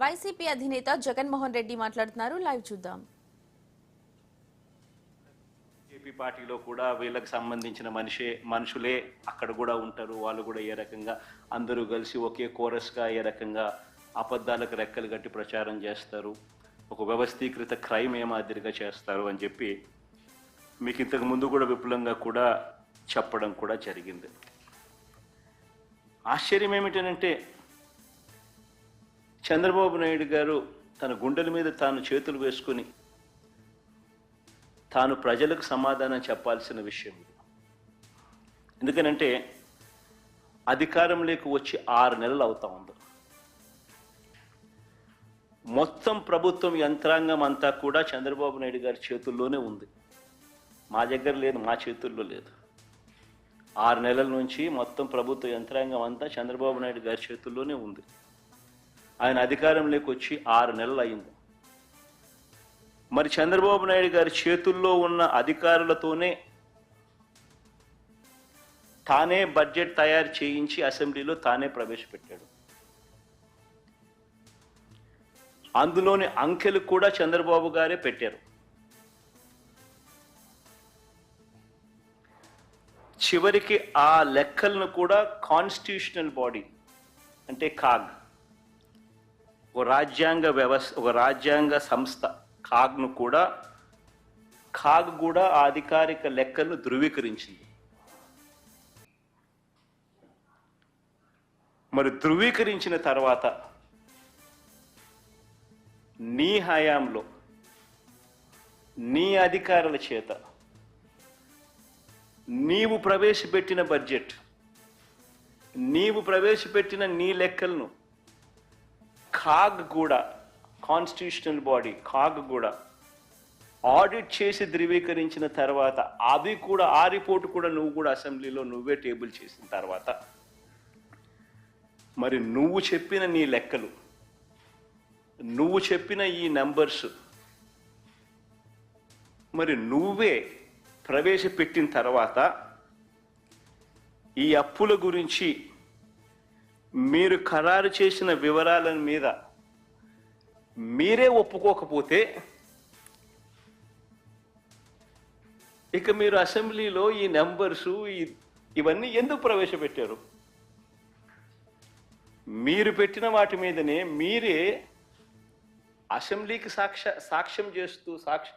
YCP అధినేత జగన్మోహన్ రెడ్డి మాట్లాడుతున్నారు. Live చూద్దాం. ఏపీ పార్టీలో కూడా వీళ్ళకి సంబంధించిన మనిషే మనుషులే అక్కడ కూడా ఉంటారు. వాళ్ళు కూడా ఏ రకంగా అందరూ కలిసి ఒకే కోరస్గా ఏ రకంగా అబద్ధాలకు రెక్కలు కట్టి ప్రచారం చేస్తారు. ఒక వ్యవస్థీకృత క్రైమ్ ఏ మాదిరిగా చేస్తారు అని చెప్పి మీకు ఇంతకు ముందు కూడా విపులంగా కూడా చెప్పడం కూడా జరిగింది. ఆశ్చర్యం ఏమిటనంటే చంద్రబాబు నాయుడు గారు తన గుండెల మీద తాను చేతులు వేసుకుని తాను ప్రజలకు సమాధానం చెప్పాల్సిన విషయం ఎందుకనంటే అధికారంలోకి వచ్చి ఆరు నెలలు అవుతా ఉంది. మొత్తం ప్రభుత్వం యంత్రాంగం అంతా కూడా చంద్రబాబు నాయుడు గారి చేతుల్లోనే ఉంది. మా దగ్గర లేదు మా చేతుల్లో లేదు. ఆరు నెలల నుంచి మొత్తం ప్రభుత్వ యంత్రాంగం అంతా చంద్రబాబు నాయుడు గారి చేతుల్లోనే ఉంది. ఆయన అధికారంలోకి వచ్చి ఆరు నెలలు అయింది. మరి చంద్రబాబు నాయుడు గారి చేతుల్లో ఉన్న అధికారులతోనే తానే బడ్జెట్ తయారు చేయించి అసెంబ్లీలో తానే ప్రవేశపెట్టాడు. అందులోని అంకెలు కూడా చంద్రబాబు గారే పెట్టారు. చివరికి ఆ లెక్కలను కూడా కాన్స్టిట్యూషనల్ బాడీ అంటే కాగ్ ఒక రాజ్యాంగ వ్యవస్థ ఒక రాజ్యాంగ సంస్థ కాగ్ను కూడా కాగ్ కూడా ఆ అధికారిక లెక్కలను ధృవీకరించింది. మరి ధృవీకరించిన తర్వాత నీ హయాంలో నీ అధికారుల చేత నీవు ప్రవేశపెట్టిన బడ్జెట్ నీవు ప్రవేశపెట్టిన నీ లెక్కలను కాగ్ కూడా కాన్స్టిట్యూషనల్ బాడీ కాగ్ కూడా ఆడిట్ చేసి ధృవీకరించిన తర్వాత అది కూడా ఆ రిపోర్ట్ కూడా నువ్వు కూడా అసెంబ్లీలో నువ్వే టేబుల్ చేసిన తర్వాత మరి నువ్వు చెప్పిన నీ లెక్కలు నువ్వు చెప్పిన ఈ నెంబర్స్ మరి నువ్వే ప్రవేశపెట్టిన తర్వాత ఈ అప్పుల గురించి మీరు ఖరారు చేసిన వివరాల మీద మీరే ఒప్పుకోకపోతే ఇక మీరు అసెంబ్లీలో ఈ నెంబర్స్ ఇవన్నీ ఎందుకు ప్రవేశపెట్టారు? మీరు పెట్టిన వాటి మీదనే మీరే అసెంబ్లీకి సాక్ష సాక్ష్యం చేస్తూ సాక్ష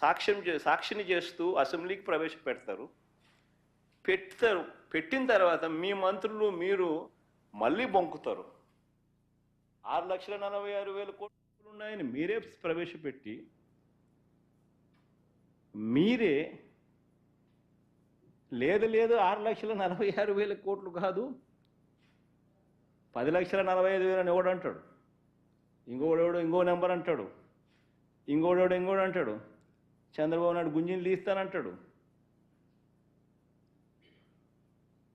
సాక్ష్యం చే- సాక్షిని చేస్తూ అసెంబ్లీకి ప్రవేశపెడతారు. పెడతారు పెట్టిన తర్వాత మీ మంత్రులు మీరు మళ్ళీ బొంకుతారు. ఆరు లక్షల నలభై ఆరు వేల కోట్లు ఉన్నాయని మీరే ప్రవేశపెట్టి మీరే లేదు లేదు ఆరు లక్షల నలభై ఆరు వేల కోట్లు కాదు పది లక్షల నలభై ఐదు వేలు అని ఎవడు అంటాడు? ఇంకోడెవడు ఇంకో నెంబర్ అంటాడు? ఇంకోడెవడు ఇంకోడు అంటాడు? చంద్రబాబు నాయుడు గుంజిని తీస్తానంటాడు?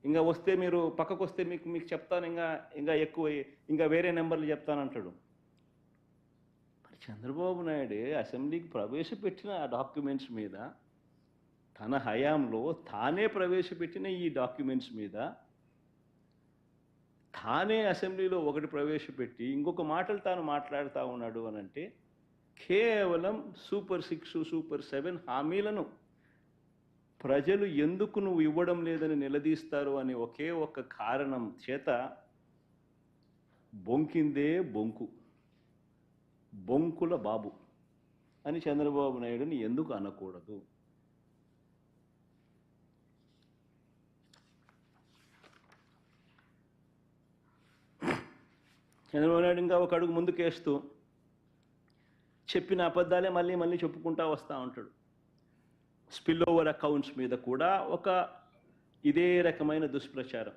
ఇంకా వస్తే మీరు పక్కకు వస్తే మీకు మీకు చెప్తాను ఇంకా ఇంకా ఎక్కువ ఇంకా వేరే నెంబర్లు చెప్తానంటాడు మరి చంద్రబాబు నాయుడు అసెంబ్లీకి ప్రవేశపెట్టిన ఆ డాక్యుమెంట్స్ మీద తన హయాంలో తానే ప్రవేశపెట్టిన ఈ డాక్యుమెంట్స్ మీద తానే అసెంబ్లీలో ఒకటి ప్రవేశపెట్టి ఇంకొక మాటలు తాను మాట్లాడుతూ ఉన్నాడు అని అంటే కేవలం సూపర్ సిక్స్ సూపర్ సెవెన్ హామీలను ప్రజలు ఎందుకు నువ్వు ఇవ్వడం లేదని నిలదీస్తారు అనే ఒకే ఒక్క కారణం చేత బొంకిందే బొంకు. బొంకుల బాబు అని చంద్రబాబు నాయుడుని ఎందుకు అనకూడదు? చంద్రబాబు నాయుడు ఇంకా ఒక అడుగు ముందుకేస్తూ చెప్పిన అబద్ధాలే మళ్ళీ మళ్ళీ చెప్పుకుంటా వస్తూ ఉంటాడు. స్పిల్ ఓవర్ అకౌంట్స్ మీద కూడా ఒక ఇదే రకమైన దుష్ప్రచారం.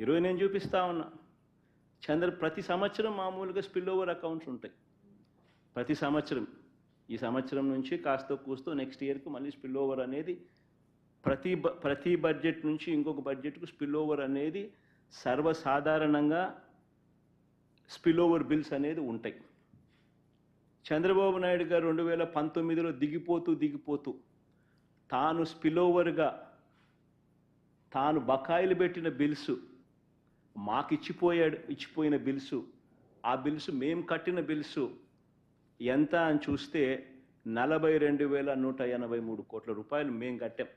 ఈరోజు నేను చూపిస్తా ఉన్నా. చంద్ర ప్రతి సంవత్సరం మామూలుగా స్పిల్ ఓవర్ అకౌంట్స్ ఉంటాయి. ప్రతి సంవత్సరం. ఈ సంవత్సరం నుంచి కాస్త కూస్తూ నెక్స్ట్ ఇయర్కి మళ్ళీ స్పిల్ ఓవర్ అనేది ప్రతి బ- ప్రతి బడ్జెట్ నుంచి ఇంకొక బడ్జెట్కు స్పిల్ ఓవర్ అనేది సర్వసాధారణంగా స్పిల్ ఓవర్ బిల్స్ అనేది ఉంటాయి. చంద్రబాబు నాయుడు గారు రెండు వేల పంతొమ్మిదిలో దిగిపోతూ దిగిపోతూ తాను స్పిలోవర్గా తాను బకాయిలు పెట్టిన బిల్స్ మాకు ఇచ్చిపోయాడు ఇచ్చిపోయిన బిల్సు ఆ బిల్స్ మేము కట్టిన బిల్స్ ఎంత అని చూస్తే నలభై రెండు వేల నూట ఎనభై మూడు కోట్ల రూపాయలు మేము కట్టాం.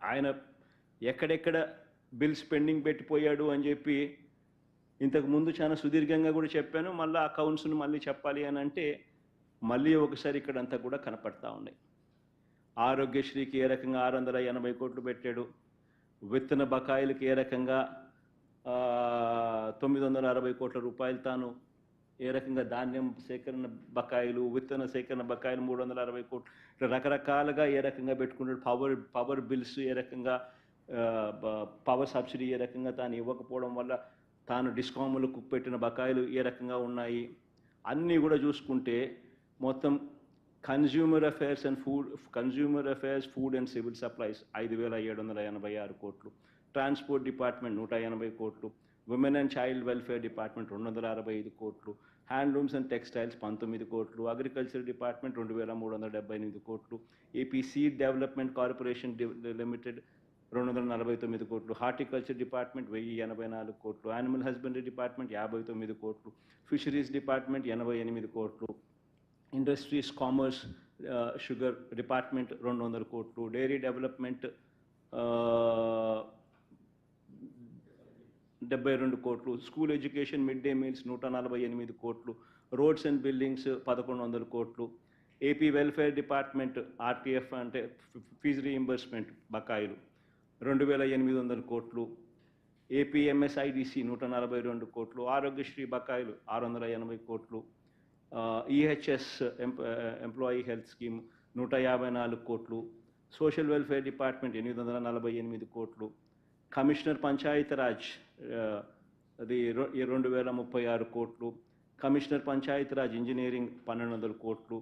ఆయన ఎక్కడెక్కడ బిల్స్ పెండింగ్ పెట్టిపోయాడు అని చెప్పి ఇంతకు ముందు చాలా సుదీర్ఘంగా కూడా చెప్పాను మళ్ళీ ఆ కౌన్స్ను మళ్ళీ చెప్పాలి అని అంటే మళ్ళీ ఒకసారి ఇక్కడంతా కూడా కనపడతా ఉన్నాయి. ఆరోగ్యశ్రీకి ఏ రకంగా ఆరు వందల ఎనభై కోట్లు పెట్టాడు విత్తన బకాయిలకి ఏ రకంగా తొమ్మిది వందల అరవై కోట్ల రూపాయలు తాను ఏ రకంగా ధాన్యం సేకరణ బకాయిలు విత్తన సేకరణ బకాయిలు మూడు వందల అరవై కోట్లు ఇట్లా రకరకాలుగా ఏ రకంగా పెట్టుకున్నాడు పవర్ పవర్ బిల్స్ ఏ రకంగా పవర్ సబ్సిడీ ఏ రకంగా తాను ఇవ్వకపోవడం వల్ల తాను డిస్కాములకు పెట్టిన బకాయిలు ఏ రకంగా ఉన్నాయి? అన్నీ కూడా చూసుకుంటే మొత్తం consumer affairs and food consumer affairs food and civil supplies ఐదు వేల ఏడు వందల ఎనభై ఆరు కోట్లు. ట్రాన్స్పోర్ట్ డిపార్ట్మెంట్ నూట ఎనభై కోట్లు. Women and child welfare department రెండు వందల అరవై ఐదు కోట్లు. హ్యాండ్లూమ్స్ అండ్ టెక్స్టైల్స్ పంతొమ్మిది కోట్లు. అగ్రికల్చర్ డిపార్ట్మెంట్ రెండు వేల మూడు వందల డెబ్బై ఎనిమిది కోట్లు. AP seed development corporation limited రెండు వందల నలభై తొమ్మిది కోట్లు. హార్టికల్చర్ డిపార్ట్మెంట్ వెయ్యి ఎనభై నాలుగు కోట్లు. యానిమల్ హస్బెండరీ డిపార్ట్మెంట్ యాభై తొమ్మిది కోట్లు. ఫిషరీస్ డిపార్ట్మెంట్ ఎనభై ఎనిమిది కోట్లు. ఇండస్ట్రీస్ కామర్స్ షుగర్ డిపార్ట్మెంట్ రెండు వందల కోట్లు. డైరీ డెవలప్మెంట్ డెబ్బై రెండు కోట్లు. School education mid day meals నూట నలభై ఎనిమిది కోట్లు. రోడ్స్ అండ్ బిల్డింగ్స్ పదకొండు వందల కోట్లు. ఏపీ వెల్ఫేర్ డిపార్ట్మెంట్ ఆర్టీఎఫ్ అంటే ఫీజు రీఇంబర్స్మెంట్ బకాయిలు. రెండు వేల ఎనిమిది వందల కోట్లు ఏపీఎంఎస్ఐడిసి నూట నలభై రెండు కోట్లు ఆరోగ్యశ్రీ బకాయిలు ఆరు వందల ఎనభై కోట్లు ఈహెచ్ఎస్ ఎంప్లాయీ హెల్త్ స్కీమ్ నూట యాభై నాలుగు కోట్లు సోషల్ వెల్ఫేర్ డిపార్ట్మెంట్ ఎనిమిది వందల నలభై ఎనిమిది కోట్లు కమిషనర్ పంచాయతీరాజ్ అది రెండు వేల ముప్పై ఆరు కోట్లు కమిషనర్ పంచాయతీరాజ్ ఇంజనీరింగ్ పన్నెండు వందల కోట్లు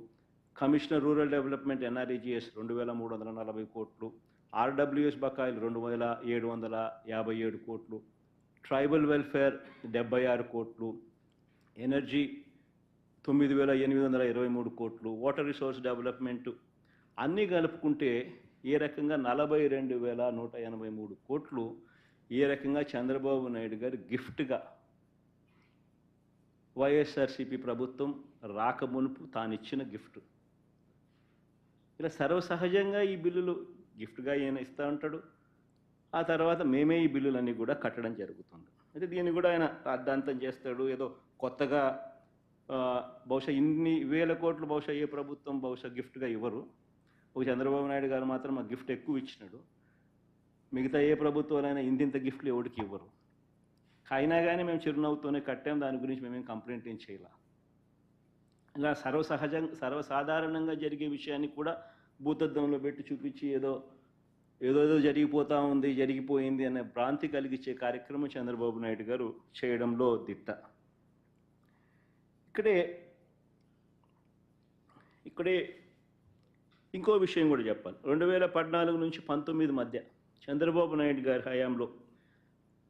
కమిషనర్ రూరల్ డెవలప్మెంట్ ఎన్ఆర్ఈజిఎస్ రెండు వేల మూడు వందల నలభై కోట్లు ఆర్డబ్ల్యూఎస్ బకాయిలు రెండు వేల ఏడు వందల యాభై ఏడు కోట్లు ట్రైబల్ వెల్ఫేర్ డెబ్బై ఆరు కోట్లు ఎనర్జీ తొమ్మిది వేల ఎనిమిది వందల ఇరవై మూడు కోట్లు వాటర్ రిసోర్స్ డెవలప్మెంట్ అన్నీ కలుపుకుంటే ఏ రకంగా నలభై రెండు వేల నూట ఎనభై మూడు కోట్లు ఏ రకంగా చంద్రబాబు నాయుడు గారు గిఫ్ట్గా వైఎస్ఆర్సీపీ ప్రభుత్వం రాకమునుపు తానిచ్చిన గిఫ్ట్. ఇలా సర్వసహజంగా ఈ బిల్లులు గిఫ్ట్గా ఈయన ఇస్తూ ఉంటాడు. ఆ తర్వాత మేమే ఈ బిల్లులన్నీ కూడా కట్టడం జరుగుతుంది. అయితే దీన్ని కూడా ఆయన రాద్ధాంతం చేస్తాడు. ఏదో కొత్తగా బహుశా ఇన్ని వేల కోట్లు బహుశా ఏ ప్రభుత్వం బహుశా గిఫ్ట్గా ఇవ్వరు. ఒక చంద్రబాబు నాయుడు గారు మాత్రం ఆ గిఫ్ట్ ఎక్కువ ఇచ్చినాడు. మిగతా ఏ ప్రభుత్వాలైనా ఇంతింత గిఫ్ట్లు ఎవరికి ఇవ్వరు. అయినా కానీ మేము చిరునవ్వుతోనే కట్టాం. దాని గురించి మేమేం కంప్లైంట్ ఏం చేయాల. ఇలా సర్వసహజం సర్వసాధారణంగా జరిగే విషయాన్ని కూడా భూతద్దంలో పెట్టి చూపించి ఏదో ఏదో ఏదో జరిగిపోతా ఉంది జరిగిపోయింది అనే భ్రాంతి కలిగించే కార్యక్రమం చంద్రబాబు నాయుడు గారు చేయడంలో దిట్ట. ఇక్కడే ఇక్కడే ఇంకో విషయం కూడా చెప్పాలి. రెండు వేల పద్నాలుగు నుంచి పంతొమ్మిది మధ్య చంద్రబాబు నాయుడు గారి హయాంలో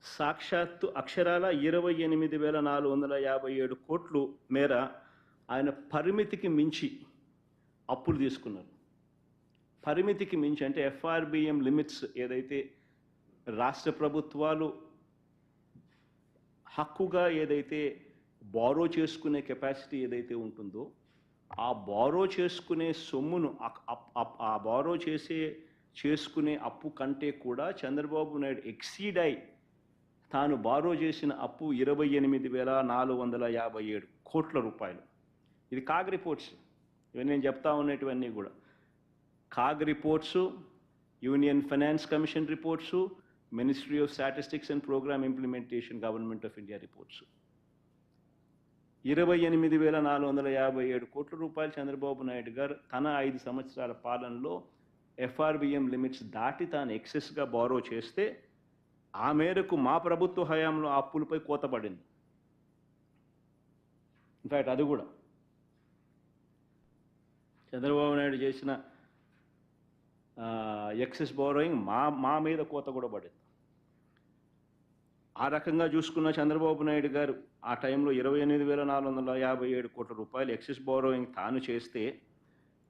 సాక్షాత్తు అక్షరాల ఇరవై ఎనిమిది వేల నాలుగు వందల యాభై ఏడు కోట్లు మేర ఆయన పరిమితికి మించి అప్పులు తీసుకున్నారు. పరిమితికి మించి అంటే ఎఫ్ఆర్బిఎం లిమిట్స్ ఏదైతే రాష్ట్ర ప్రభుత్వాలు హక్కుగా ఏదైతే బారో చేసుకునే కెపాసిటీ ఏదైతే ఉంటుందో ఆ బారో చేసుకునే సొమ్మును ఆ బారో చేసే చేసుకునే అప్పు కంటే కూడా చంద్రబాబు నాయుడు ఎక్సీడ్ అయి తాను బారో చేసిన అప్పు ఇరవై ఎనిమిది వేల నాలుగు వందల యాభై ఏడు కోట్ల రూపాయలు. ఇది కాగ్ రిపోర్ట్స్. ఇవన్నీ నేను చెప్తా ఉన్నటువన్నీ కూడా. CAG reports union finance commission reports ministry of statistics and programme implementation government of India reports. ఇరవై ఎనిమిది వేల నాలుగు వందల యాభై ఏడు కోట్ల రూపాయలు చంద్రబాబు నాయుడు గారు తన ఐదు సంవత్సరాల పాలనలో ఎఫ్ఆర్బిఎం లిమిట్స్ దాటి తాను ఎక్సెస్గా బారో చేస్తే ఆ మేరకు మా ప్రభుత్వ హయాంలో ఆ అప్పులపై కోత పడింది. ఇన్ఫ్యాక్ట్ అది కూడా. చంద్రబాబు నాయుడు చేసిన ఎక్సెస్ బారోయింగ్ మా మా మీద కోత కూడా పడింది. ఆ రకంగా చూసుకున్న చంద్రబాబు నాయుడు గారు ఆ టైంలో ఇరవై ఎనిమిది వేల నాలుగు వందల యాభై ఏడు కోట్ల రూపాయలు ఎక్సెస్ బారోయింగ్ తాను చేస్తే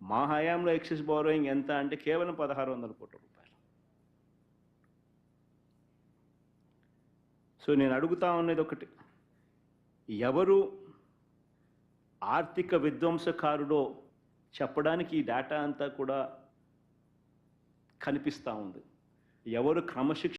మా హయాంలో ఎక్సెస్ బారోయింగ్ ఎంత అంటే కేవలం పదహారు వందల కోట్ల రూపాయలు. సో నేను అడుగుతా ఉన్నది ఒకటి. ఎవరు ఆర్థిక విధ్వంసకారుడో చెప్పడానికి ఈ డేటా అంతా కూడా కనిపిస్తూ ఉంది. ఎవరు క్రమశిక్ష